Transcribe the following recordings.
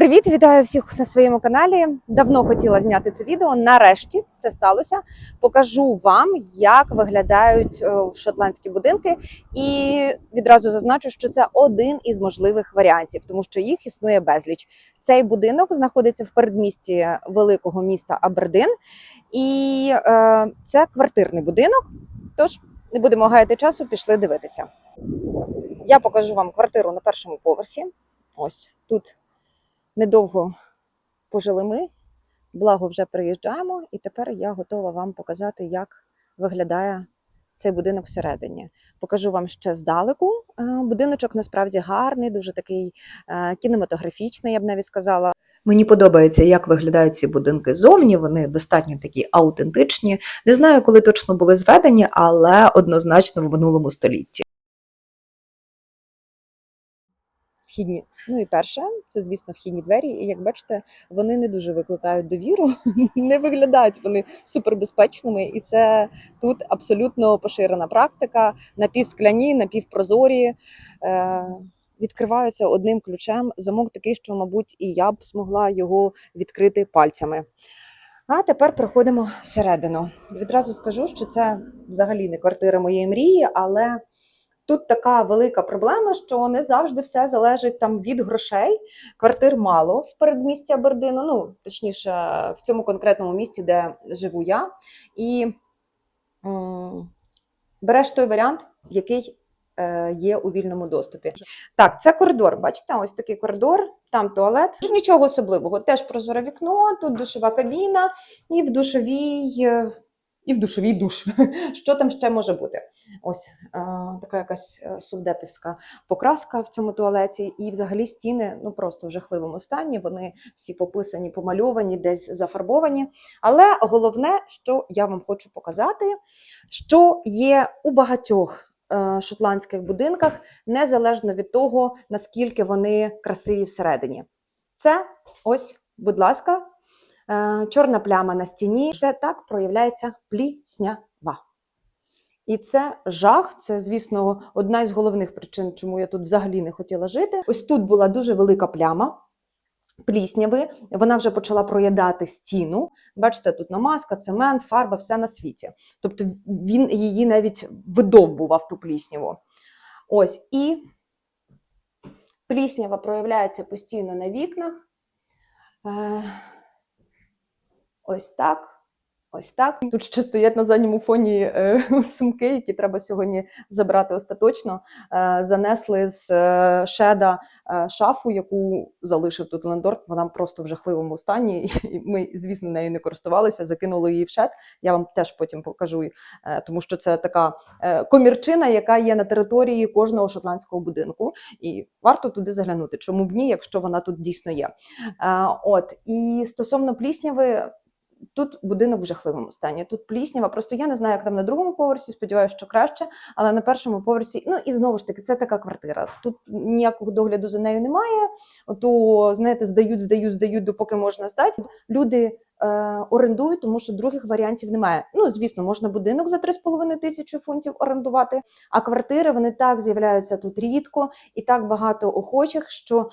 Привіт, вітаю всіх на своєму каналі. Давно хотіла зняти це відео. Нарешті це сталося. Покажу вам, як виглядають е, шотландські будинки, і відразу зазначу, що це один із можливих варіантів, тому що їх існує безліч. Цей будинок знаходиться в передмісті великого міста Абердин, і е, це квартирний будинок. Тож не будемо гаяти часу, пішли дивитися. Я покажу вам квартиру на першому поверсі. Ось тут недовго пожили ми, благо вже приїжджаємо, і тепер я готова вам показати, як виглядає цей будинок всередині. Покажу вам ще здалеку. Е, Будиночок насправді гарний, дуже такий е, кінематографічний, я б навіть сказала. Мені подобається, як виглядають ці будинки зовні. Вони достатньо такі аутентичні. Не знаю, коли точно були зведені, але однозначно в минулому столітті. Вхідні. Ну і перше, це, звісно, вхідні двері. І як бачите, вони не дуже викликають довіру, не виглядають вони супербезпечними. І це тут абсолютно поширена практика. Напівскляні, напівпрозорі. Е- відкриваються одним ключем. Замок такий, що, мабуть, і я б змогла його відкрити пальцями. А тепер проходимо всередину. Відразу скажу, що це взагалі не квартира моєї мрії, але тут така велика проблема, що не завжди все залежить там від грошей. Квартир мало в передмісті Абердину, ну точніше, в цьому конкретному місці, де живу я. І м, береш той варіант, який е, є у вільному доступі. Так, це коридор. Бачите, ось такий коридор, там туалет. Нічого особливого. Теж прозоре вікно, тут душова кабіна, і в душовій. І в душовій душ. Що там ще може бути? Ось е, така якась е, совдепівська покраска в цьому туалеті, і взагалі стіни ну просто в жахливому стані. Вони всі пописані, помальовані, десь зафарбовані. Але головне, що я вам хочу показати, що є у багатьох е, шотландських будинках, незалежно від того, наскільки вони красиві всередині. Це ось, будь ласка, чорна пляма на стіні. Це так проявляється пліснява. І це жах. Це, звісно, одна із головних причин, чому я тут взагалі не хотіла жити. Ось тут була дуже велика пляма. Плісняви, вона вже почала проїдати стіну. Бачите, тут намазка, цемент, фарба, все на світі. Тобто він її навіть видовбував ту плісняву. Ось і пліснява проявляється постійно на вікнах. Ось так. Ось так. Тут ще стоять на задньому фоні е, сумки, які треба сьогодні забрати остаточно. Е, занесли з е, шеда е, шафу, яку залишив тут лендорд. Вона просто в жахливому стані. І ми, звісно, нею не користувалися, закинули її в шед. Я вам теж потім покажу, е, тому що це така е, комірчина, яка є на території кожного шотландського будинку. І варто туди заглянути. Чому б ні, якщо вона тут дійсно є. Е, от і стосовно плісняви. Тут будинок в жахливому стані. Тут пліснява. Просто я не знаю, як там на другому поверсі. Сподіваюся, що краще. Але на першому поверсі, ну і знову ж таки, це така квартира. Тут ніякого догляду за нею немає. Ото, знаєте, здають, здають, здають, допоки можна здати. Люди е, орендують, тому що других варіантів немає. Ну, звісно, можна будинок за 3,5 тисячі фунтів орендувати, а квартири вони так з'являються тут рідко і так багато охочих, що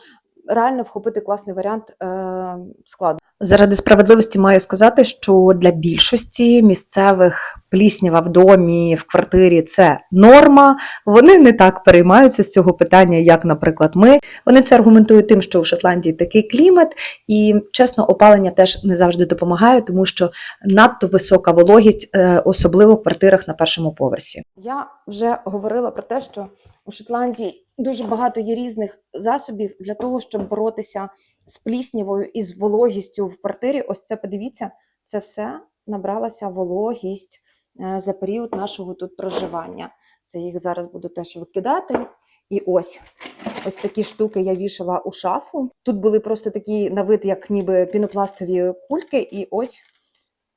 реально вхопити класний варіант е, складно. Заради справедливості маю сказати, що для більшості місцевих пліснява в домі, в квартирі це норма. Вони не так переймаються з цього питання, як, наприклад, ми. Вони це аргументують тим, що в Шотландії такий клімат, і чесно, опалення теж не завжди допомагає, тому що надто висока вологість, е, особливо в квартирах на першому поверсі. Я вже говорила про те, що у Шотландії дуже багато є різних засобів для того, щоб боротися з пліснявою і з вологістю в квартирі. Ось це подивіться, це все набралася вологість е, за період нашого тут проживання. Це їх зараз буду теж викидати. І ось ось такі штуки я вішала у шафу. Тут були просто такі на вид, як ніби пінопластові кульки, і ось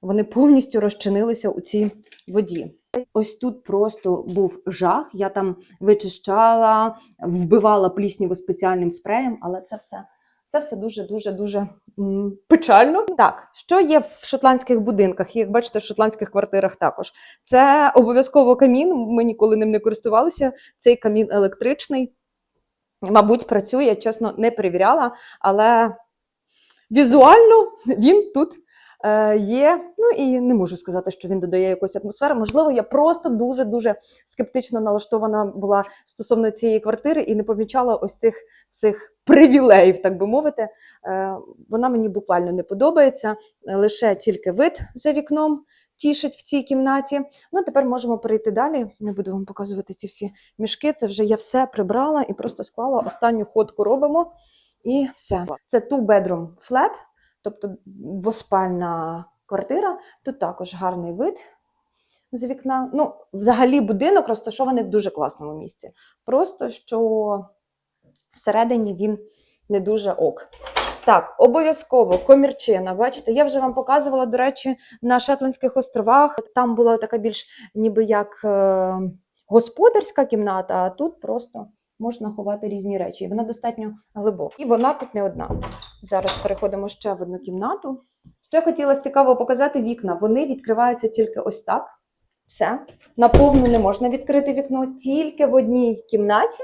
вони повністю розчинилися у цій воді. Ось тут просто був жах. Я там вичищала, вбивала плісняву спеціальним спреєм, але це все. Це все дуже дуже дуже печально. Так, що є в шотландських будинках, як бачите, в шотландських квартирах також. Це обов'язково камін. Ми ніколи ним не користувалися. Цей камін електричний. Мабуть, працює, чесно не перевіряла, але візуально він тут є. Ну і не можу сказати, що він додає якоїсь атмосфери. Можливо, я просто дуже дуже скептично налаштована була стосовно цієї квартири і не помічала ось цих всіх привілеїв, так би мовити. Е, вона мені буквально не подобається. е, Лише тільки вид за вікном тішить в цій кімнаті. Ну, тепер можемо перейти далі. Не буду вам показувати ці всі мішки. Це вже я все прибрала і просто склала. Останню ходку робимо. І все. Це two bedroom flat, тобто двоспальна квартира. Тут також гарний вид з вікна. Ну, взагалі, будинок розташований в дуже класному місці. Просто що всередині він не дуже ок. Так, обов'язково комірчина. Бачите, я вже вам показувала, до речі, на Шетландських островах. Там була така більш ніби як е, господарська кімната, а тут просто можна ховати різні речі. І вона достатньо глибока. І вона тут не одна. Зараз переходимо ще в одну кімнату. Ще хотіла цікаво показати вікна. Вони відкриваються тільки ось так. Все. Наповну не можна відкрити вікно, тільки в одній кімнаті.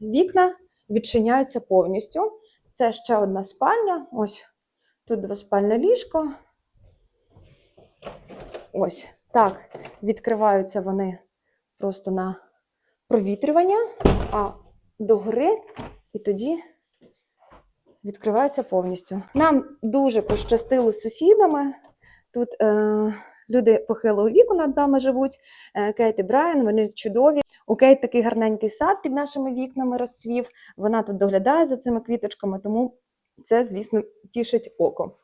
Вікна відчиняються повністю. Це ще одна спальня. Ось тут двоспальне ліжко. Ось так відкриваються вони просто на провітрювання, а догори, і тоді відкриваються повністю. Нам дуже пощастило з сусідами. Тут е, люди похилого віку над нами живуть. Е, Кейт і Брайан, вони чудові. У Кейт такий гарненький сад під нашими вікнами розцвів. Вона тут доглядає за цими квіточками, тому це, звісно, тішить око.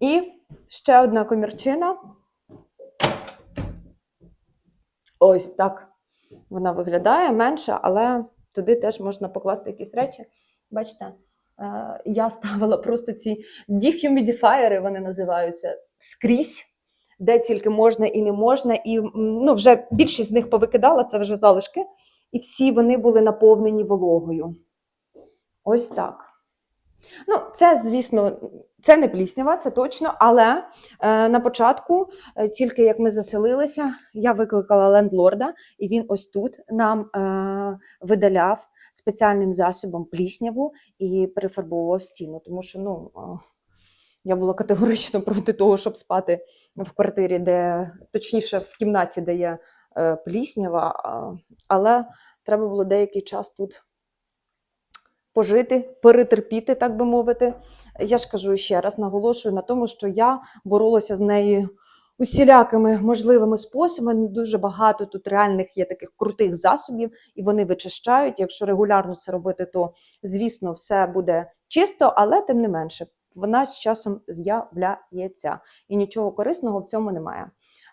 І ще одна комірчина. Ось так вона виглядає менша, але туди теж можна покласти якісь речі. Бачите, я ставила просто ці дехюмідіфаєри, вони називаються скрізь, де тільки можна і не можна. І ну, вже більшість з них повикидала, це вже залишки, і всі вони були наповнені вологою. Ось так. Ну, це, звісно, це не пліснява, це точно, але е, на початку, е, тільки як ми заселилися, я викликала лендлорда, і він ось тут нам е, видаляв спеціальним засобом плісняву і перефарбовував стіну. Тому що ну, я була категорично проти того, щоб спати в квартирі, де точніше в кімнаті, де є е, пліснява, але треба було деякий час тут пожити, перетерпіти, так би мовити. Я ж кажу ще раз, наголошую на тому, що я боролася з нею усілякими можливими способами. Дуже багато тут реальних є таких крутих засобів, і вони вичищають. Якщо регулярно це робити, то звісно все буде чисто, але тим не менше, вона з часом з'являється, і нічого корисного в цьому немає.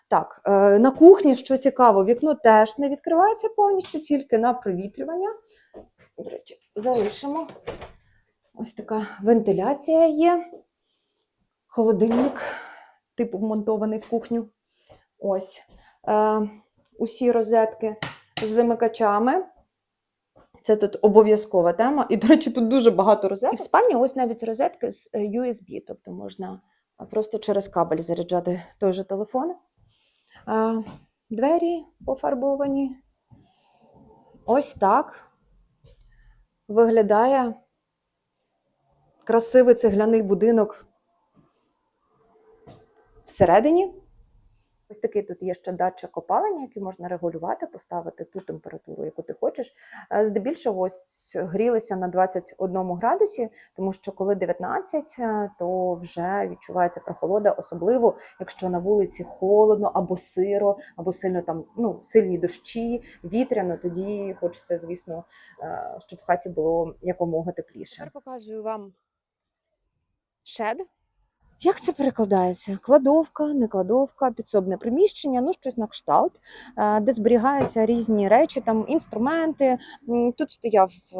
Так, е, на кухні, що цікаво, вікно теж не відкривається повністю, тільки на провітрювання. До речі, залишимо. Ось така вентиляція є. Холодильник, типу вмонтований в кухню. Ось е, усі розетки з вимикачами. Це тут обов'язкова тема. І, до речі, тут дуже багато розеток. І в спальні ось навіть розетки з е, USB, тобто можна е, просто через кабель заряджати той же телефон. Е, Двері пофарбовані. Ось так виглядає красивий цегляний будинок всередині. Ось такий тут є ще датчик опалення, який можна регулювати, поставити ту температуру, яку ти хочеш. Е, Здебільшого ось грілися на 21 градусі, тому що коли 19, е, то вже відчувається прохолода, особливо якщо на вулиці холодно або сиро, або сильно там ну, сильні дощі, вітряно, тоді хочеться, звісно, е, щоб в хаті було якомога тепліше. Тепер показую вам шед. Як це перекладається? Кладовка, не кладовка, підсобне приміщення, ну щось на кшталт, е, де зберігаються різні речі, там інструменти. Тут стояв е,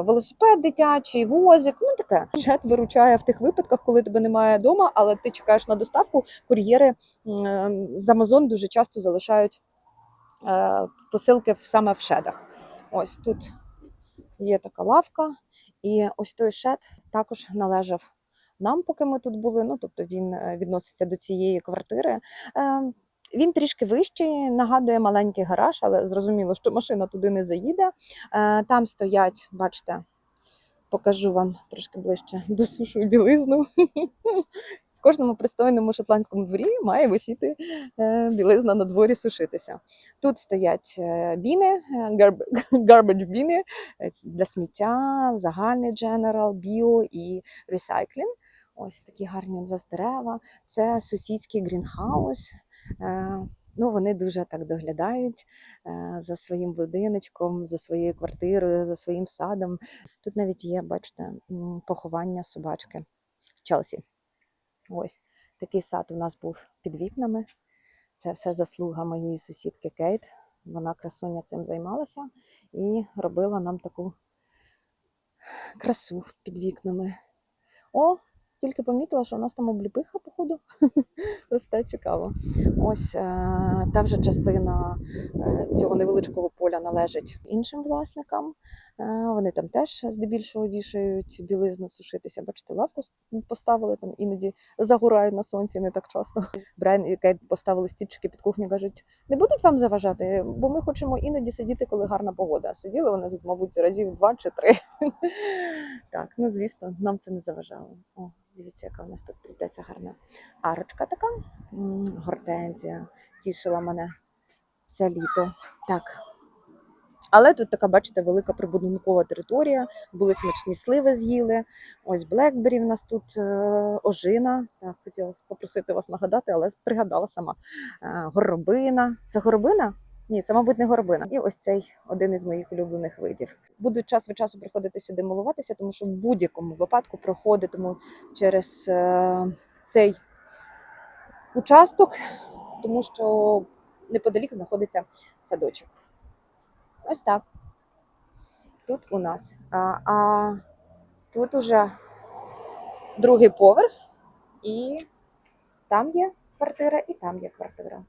велосипед дитячий, возик. Ну таке. Шед виручає в тих випадках, коли тебе немає вдома, але ти чекаєш на доставку. Кур'єри з Амазон дуже часто залишають е, посилки саме в шедах. Ось тут є така лавка, і ось той шед також належав нам, поки ми тут були. Ну, тобто він е, відноситься до цієї квартири. Е, Він трішки вищий, нагадує маленький гараж, але зрозуміло, що машина туди не заїде. Е, Там стоять, бачите, покажу вам трошки ближче досушую білизну. В кожному пристойному шотландському дворі має висіти білизна на дворі сушитися. Тут стоять біни, garbage біни для сміття, загальний дженерал, біо і ресайклінг. Ось такі гарні нас дерева. Це сусідський грінхаус. Е, Ну, вони дуже так доглядають е, за своїм будиночком, за своєю квартирою, за своїм садом. Тут навіть є, бачите, поховання собачки в Челсі. Ось такий сад у нас був під вікнами. Це все заслуга моєї сусідки Кейт. Вона красуня цим займалася і робила нам таку красу під вікнами. О, тільки помітила, що у нас там обліпиха, походу. Росте цікаво. Ось е, та вже частина е, цього невеличкого поля належить іншим власникам. Е, Вони там теж здебільшого вішають білизну сушитися. Бачите, лавку поставили там іноді загорають на сонці не так часто. Брайан і Кейт поставили стільчики під кухню, кажуть, не будуть вам заважати, бо ми хочемо іноді сидіти, коли гарна погода. Сиділи вони тут, мабуть, разів два чи три. Так, ну звісно, нам це не заважало. Дивіться, яка у нас тут плететься гарна арочка така. Гортензія тішила мене все літо. Так. Але тут така, бачите, велика прибудинкова територія, були смачні сливи з'їли. Ось Блекбері в нас тут е, ожина. Так, хотіла попросити вас нагадати, але пригадала сама. Е, горобина. Це горобина? Ні, це, мабуть, не горобина. І ось цей один із моїх улюблених видів. Буду час від часу приходити сюди милуватися, тому що в будь-якому випадку проходитиму через е, цей участок, тому що неподалік знаходиться садочок. Ось так. Тут у нас. А, а тут уже другий поверх, і там є квартира, і там є квартира.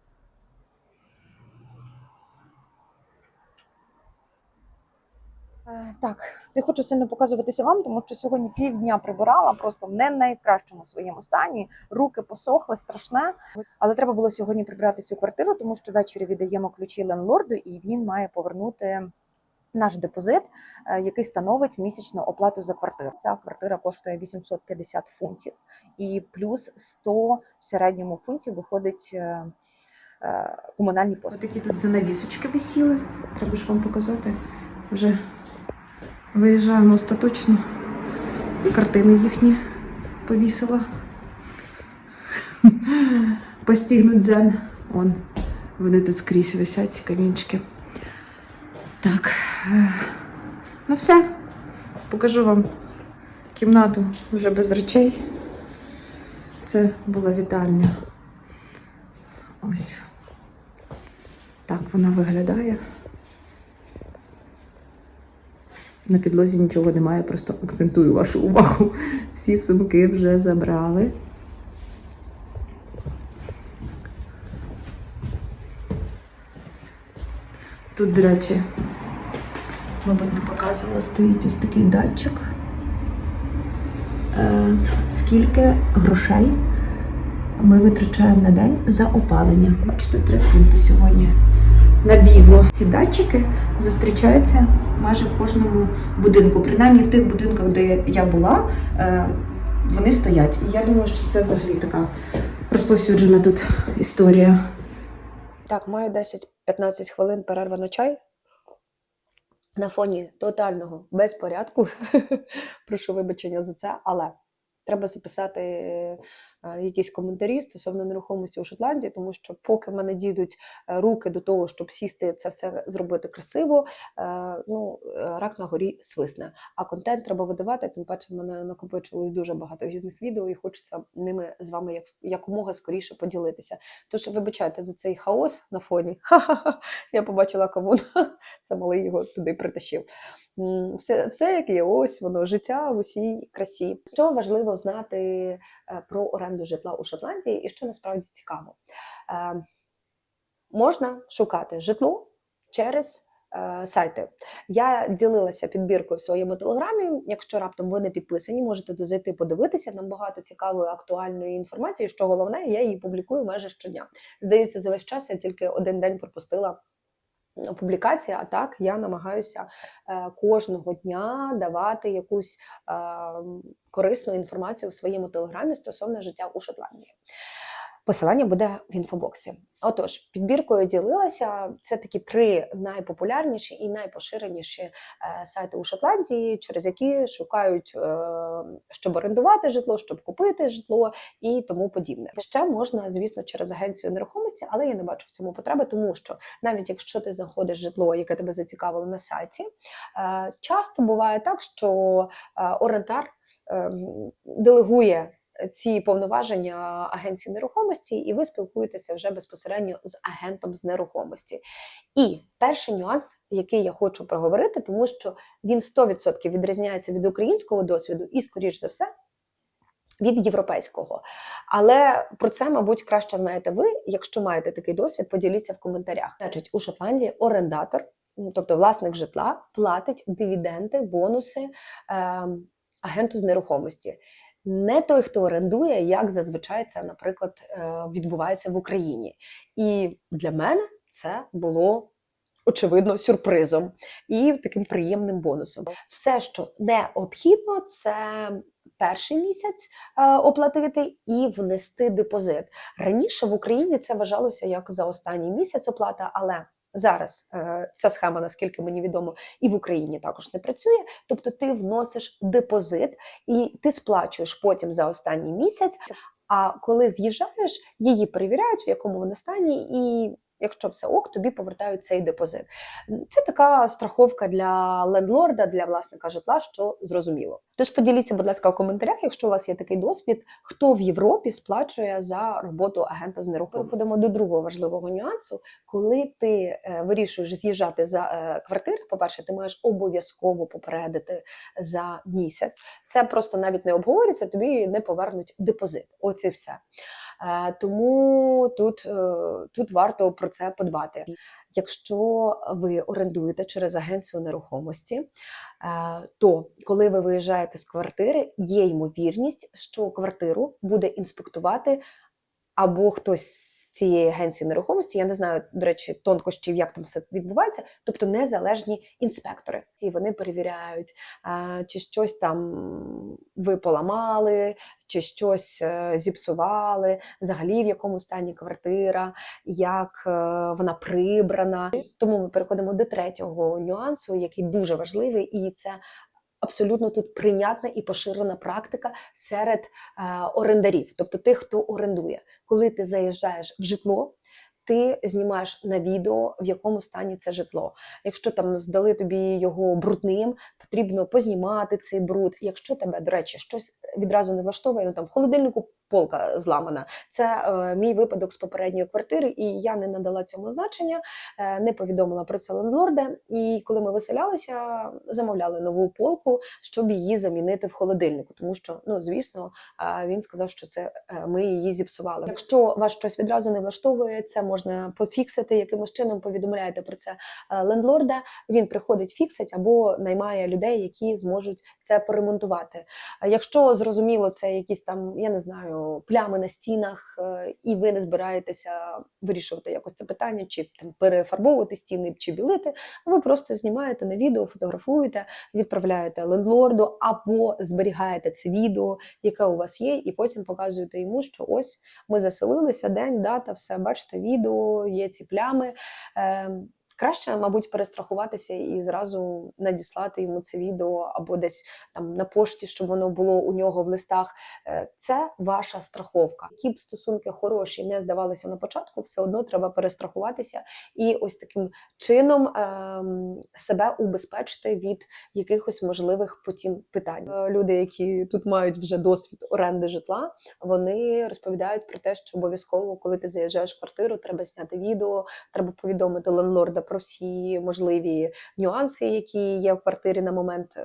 Так, не хочу сильно показуватися вам, тому що сьогодні півдня прибирала, просто в не найкращому своєму стані. Руки посохли, страшне. Але треба було сьогодні прибрати цю квартиру, тому що ввечері віддаємо ключі лендлорду, і він має повернути наш депозит, е, який становить місячну оплату за квартиру. Ця квартира коштує 850 фунтів, і плюс 100 в середньому фунтів виходить. е, е, Комунальні послуги. Такі тут занавісочки висіли. Треба ж вам показати. Вже виїжджаємо остаточно. Картини їхні повісила. Постігнуть дзен. Он, вони тут скрізь висять, ці камінчики. Так. е, Ну все. Покажу вам кімнату вже без речей. Це була вітальня. Ось. Так вона виглядає. На підлозі нічого немає, просто акцентую вашу увагу. Всі сумки вже забрали. Тут, до речі, мабуть, не показувала, стоїть ось такий датчик. Е, скільки грошей ми витрачаємо на день за опалення. Бачите, три фунти сьогодні набігло. Ці датчики зустрічаються майже в кожному будинку. Принаймні в тих будинках, де я була, е, вони стоять. І я думаю, що це взагалі така розповсюджена тут історія. Так, маю 10-15 хвилин перерва на чай. На фоні тотального безпорядку. Прошу вибачення за це, але треба записати е, якісь коментарі стосовно нерухомості у Шотландії, тому що поки в мене дійдуть е, руки до того, щоб сісти це все зробити красиво, е, ну, рак на горі свисне. А контент треба видавати, тим паче в мене накопичилось дуже багато різних відео, і хочеться ними з вами як, якомога скоріше поділитися. Тож вибачайте за цей хаос на фоні. Ха-ха-ха, Я побачила кавун. Це малий його туди притащив. Все, все як є, ось воно життя в усій красі. Що важливо знати е, про оренду житла у Шотландії, і що насправді цікаво. Е, Можна шукати житло через е, сайти. Я ділилася підбіркою в своєму телеграмі. Якщо раптом ви не підписані, можете дозайти подивитися. Нам багато цікавої актуальної інформації. Що головне, я її публікую майже щодня. Здається, за весь час я тільки один день пропустила публікація, а так я намагаюся е, кожного дня давати якусь е, корисну інформацію в своєму телеграмі стосовно життя у Шотландії. Посилання буде в інфобоксі. Отож, підбіркою ділилася. Це такі три найпопулярніші і найпоширеніші е, сайти у Шотландії, через які шукають, е, щоб орендувати житло, щоб купити житло і тому подібне. Ще можна, звісно, через агенцію нерухомості, але я не бачу в цьому потреби, тому що навіть якщо ти знаходиш житло, яке тебе зацікавило на сайті, е, часто буває так, що орендар е, делегує ці повноваження агенції нерухомості, і ви спілкуєтеся вже безпосередньо з агентом з нерухомості. І перший нюанс, який я хочу проговорити, тому що він 100% відрізняється від українського досвіду, і, скоріш за все, від європейського. Але про це, мабуть, краще знаєте ви. Якщо маєте такий досвід, поділіться в коментарях. Значить, у Шотландії орендатор, тобто власник житла, платить дивіденди, бонуси е, агенту з нерухомості. Не той, хто орендує, як зазвичай це, наприклад, е, відбувається в Україні. І для мене це було очевидно сюрпризом і таким приємним бонусом. Все, що необхідно, це перший місяць е, оплатити і внести депозит. Раніше в Україні це вважалося як за останній місяць оплата, але зараз е, ця схема, наскільки мені відомо, і в Україні також не працює. Тобто ти вносиш депозит і ти сплачуєш потім за останній місяць. А коли з'їжджаєш, її перевіряють, в якому вона стані, і якщо все ок, тобі повертають цей депозит. Це така страховка для лендлорда, для власника житла, що зрозуміло. Тож поділіться, будь ласка, у коментарях, якщо у вас є такий досвід, хто в Європі сплачує за роботу агента з нерухомості. Переходимо до другого важливого нюансу. Коли ти е, вирішуєш з'їжджати за е, квартири, по-перше, ти маєш обов'язково попередити за місяць. Це просто навіть не обговорюється, тобі не повернуть депозит. І все. Е, Тому тут, е, тут варто про це подбати. Якщо ви орендуєте через агенцію нерухомості, е, то коли ви виїжджаєте з квартири, є ймовірність, що квартиру буде інспектувати або хтось цієї агенції нерухомості. Я не знаю, до речі, тонкощів, як там все відбувається, тобто незалежні інспектори. І вони перевіряють, чи щось там ви поламали, чи щось е, зіпсували, взагалі в якому стані квартира, як е, вона прибрана. Тому ми переходимо до третього нюансу, який дуже важливий, і це абсолютно тут прийнятна і поширена практика серед е, орендарів, тобто тих, хто орендує. Коли ти заїжджаєш в житло. Ти знімаєш на відео, в якому стані це житло. Якщо там здали тобі його брудним, потрібно познімати цей бруд. Якщо тебе, до речі, щось відразу не влаштовує, ну там в холодильнику полка зламана. Це е, мій випадок з попередньої квартири, і я не надала цьому значення, е, не повідомила про це лендлорда. І коли ми виселялися, замовляли нову полку, щоб її замінити в холодильнику. Тому що, ну звісно, е, він сказав, що це е, ми її зіпсували. Якщо вас щось відразу не влаштовує, це можна пофіксити якимось чином. Повідомляєте про це е, лендлорда. Він приходить, фіксить або наймає людей, які зможуть це поремонтувати. А Якщо зрозуміло, це якісь там, я не знаю, плями на стінах, е, і ви не збираєтеся вирішувати якось це питання, чи там перефарбовувати стіни, чи білити, ви просто знімаєте на відео, фотографуєте, відправляєте лендлорду або зберігаєте це відео, яке у вас є, і потім показуєте йому, що ось ми заселилися, день, дата, все, бачите, відео, є ці плями. Краще, мабуть, перестрахуватися і зразу надіслати йому це відео або десь там на пошті, щоб воно було у нього в листах. Е, Це ваша страховка. Які б стосунки хороші не здавалися на початку, все одно треба перестрахуватися і ось таким чином ем, себе убезпечити від якихось можливих потім питань. Е, Люди, які тут мають вже досвід оренди житла, вони розповідають про те, що обов'язково, коли ти заїжджаєш в квартиру, треба зняти відео, треба повідомити лендлорда про всі можливі нюанси, які є в квартирі на момент е,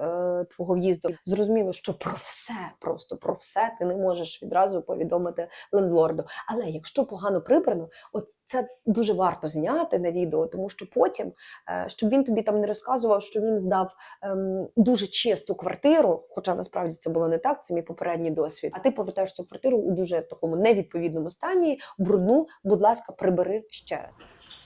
твого в'їзду. Зрозуміло, що про все, просто про все ти не можеш відразу повідомити лендлорду. Але якщо погано прибрано, от це дуже варто зняти на відео, тому що потім, е, щоб він тобі там не розказував, що він здав ем, дуже чисту квартиру, хоча насправді це було не так, це мій попередній досвід. А ти повертаєш цю квартиру у дуже такому невідповідному стані, брудну, будь ласка, прибери ще раз.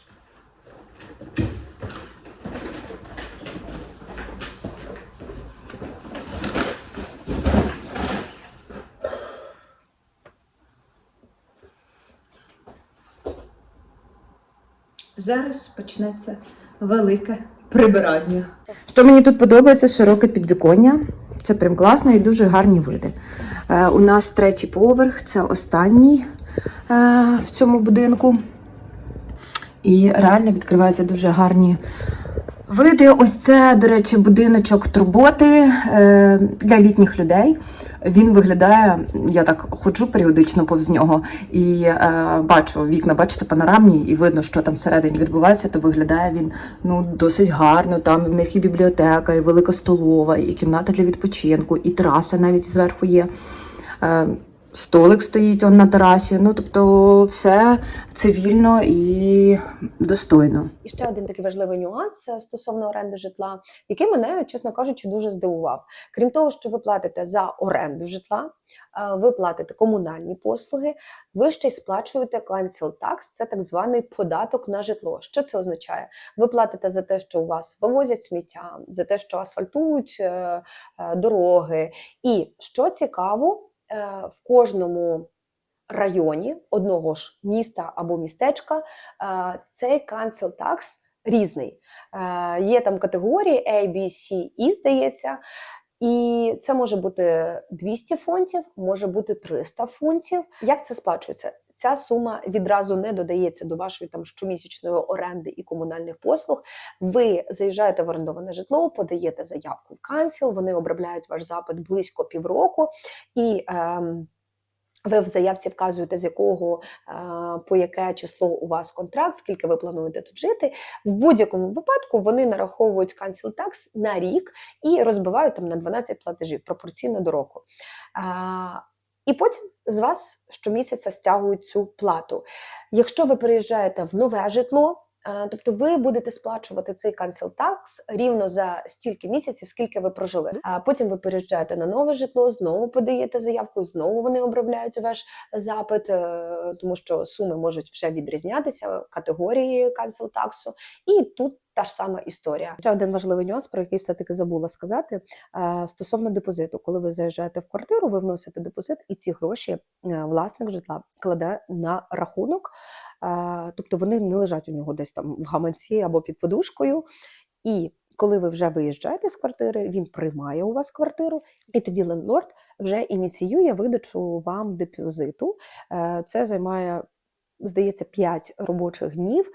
Зараз почнеться велике прибирання. Що мені тут подобається, широке підвіконня. Це прям класно і дуже гарні види. Е, у нас третій поверх це останній е, в цьому будинку. І реально відкриваються дуже гарні види. Ось це, до речі, будиночок турботи е, для літніх людей. Він виглядає, я так ходжу періодично повз нього і е, бачу вікна, бачите, панорамні, і видно, що там всередині відбувається, то виглядає він ну досить гарно. Там в них і бібліотека, і велика столова, і кімната для відпочинку, і тераса навіть зверху є. Е, Столик стоїть он на терасі. Ну тобто, все цивільно і достойно. І ще один такий важливий нюанс е, стосовно оренди житла, який мене, чесно кажучи, дуже здивував. Крім того, що ви платите за оренду житла, е, ви платите комунальні послуги, ви ще й сплачуєте council tax, це так званий податок на житло. Що це означає? Ви платите за те, що у вас вивозять сміття, за те, що асфальтують е, дороги. І що цікаво, в кожному районі одного ж міста або містечка е, цей cancel tax різний. Е, Є там категорії A, B, C, E, здається. І це може бути 200 фунтів, може бути 300 фунтів. Як це сплачується? Ця сума відразу не додається до вашої там щомісячної оренди і комунальних послуг. Ви заїжджаєте в орендоване житло, подаєте заявку в кансіл, вони обробляють ваш запит близько півроку, і ем, ви в заявці вказуєте, з якого е, по яке число у вас контракт, скільки ви плануєте тут жити. В будь-якому випадку вони нараховують cancel tax на рік і розбивають там на 12 платежів пропорційно до року. І потім з вас щомісяця стягують цю плату. Якщо ви переїжджаєте в нове житло, е, тобто ви будете сплачувати цей cancel tax рівно за стільки місяців, скільки ви прожили. А потім ви переїжджаєте на нове житло, знову подаєте заявку, знову вони обробляють ваш запит, е, тому що суми можуть вже відрізнятися категорії cancel tax. І тут та ж сама історія. Ще один важливий нюанс, про який все-таки забула сказати, е, стосовно депозиту. Коли ви заїжджаєте в квартиру, ви вносите депозит, і ці гроші е, власник житла кладе на рахунок, Е, тобто вони не лежать у нього десь там в гаманці або під подушкою. І коли ви вже виїжджаєте з квартири, він приймає у вас квартиру, і тоді лендлорд вже ініціює видачу вам депозиту. Це займає. Здається, 5 робочих днів. Е,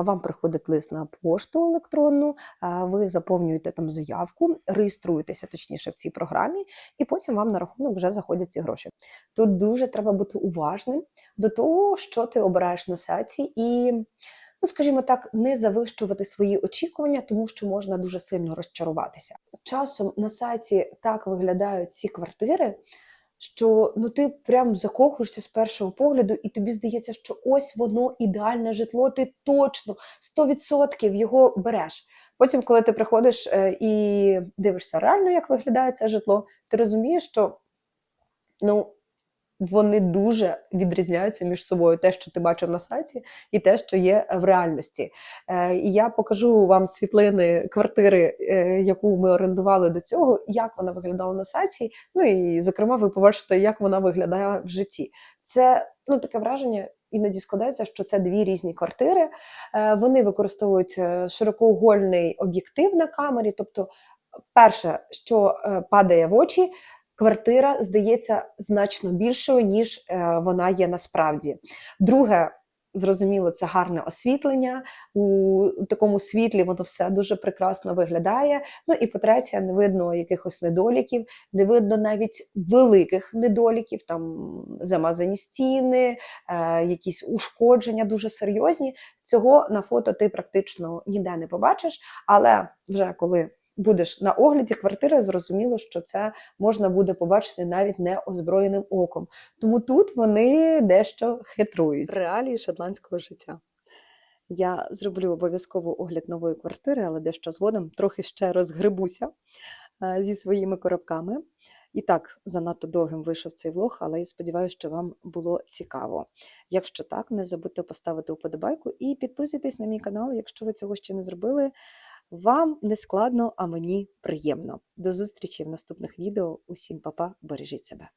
Вам приходить лист на пошту електронну, е, ви заповнюєте там заявку, реєструєтеся точніше в цій програмі, і потім вам на рахунок вже заходять ці гроші. Тут дуже треба бути уважним до того, що ти обираєш на сайті, і, ну скажімо так, не завищувати свої очікування, тому що можна дуже сильно розчаруватися. Часом на сайті так виглядають ці квартири. Що ну ти прям закохуєшся з першого погляду, і тобі здається, що ось воно ідеальне житло, ти точно 100% його береш. Потім, коли ти приходиш е, і дивишся реально, як виглядає це житло, ти розумієш, що ну, вони дуже відрізняються між собою, те, що ти бачив на сайті, і те, що є в реальності. Е, І я покажу вам світлини квартири, е, яку ми орендували до цього, як вона виглядала на сайті. Ну і, зокрема, ви побачите, як вона виглядає в житті. Це ну, таке враження. Іноді складається, що це дві різні квартири. Е, Вони використовують широкоугольний об'єктив на камері. Тобто, перше, що падає в очі, квартира здається значно більшою, ніж е, вона є насправді. Друге, зрозуміло, це гарне освітлення. У такому світлі воно все дуже прекрасно виглядає. Ну і по-третє, не видно якихось недоліків, не видно навіть великих недоліків, там замазані стіни, е, якісь ушкодження дуже серйозні. Цього на фото ти практично ніде не побачиш, але вже коли будеш на огляді квартири, зрозуміло, що це можна буде побачити навіть неозброєним оком. Тому тут вони дещо хитрують. реалії шотландського життя. Я зроблю обов'язково огляд нової квартири, але дещо згодом трохи ще розгребуся е, зі своїми коробками. І так, занадто довгим вийшов цей влог, але я сподіваюся, що вам було цікаво. Якщо так, не забудьте поставити вподобайку і підписуйтесь на мій канал, якщо ви цього ще не зробили. Вам не складно, а мені приємно. До зустрічі в наступних відео. Усім па-па, бережіть себе.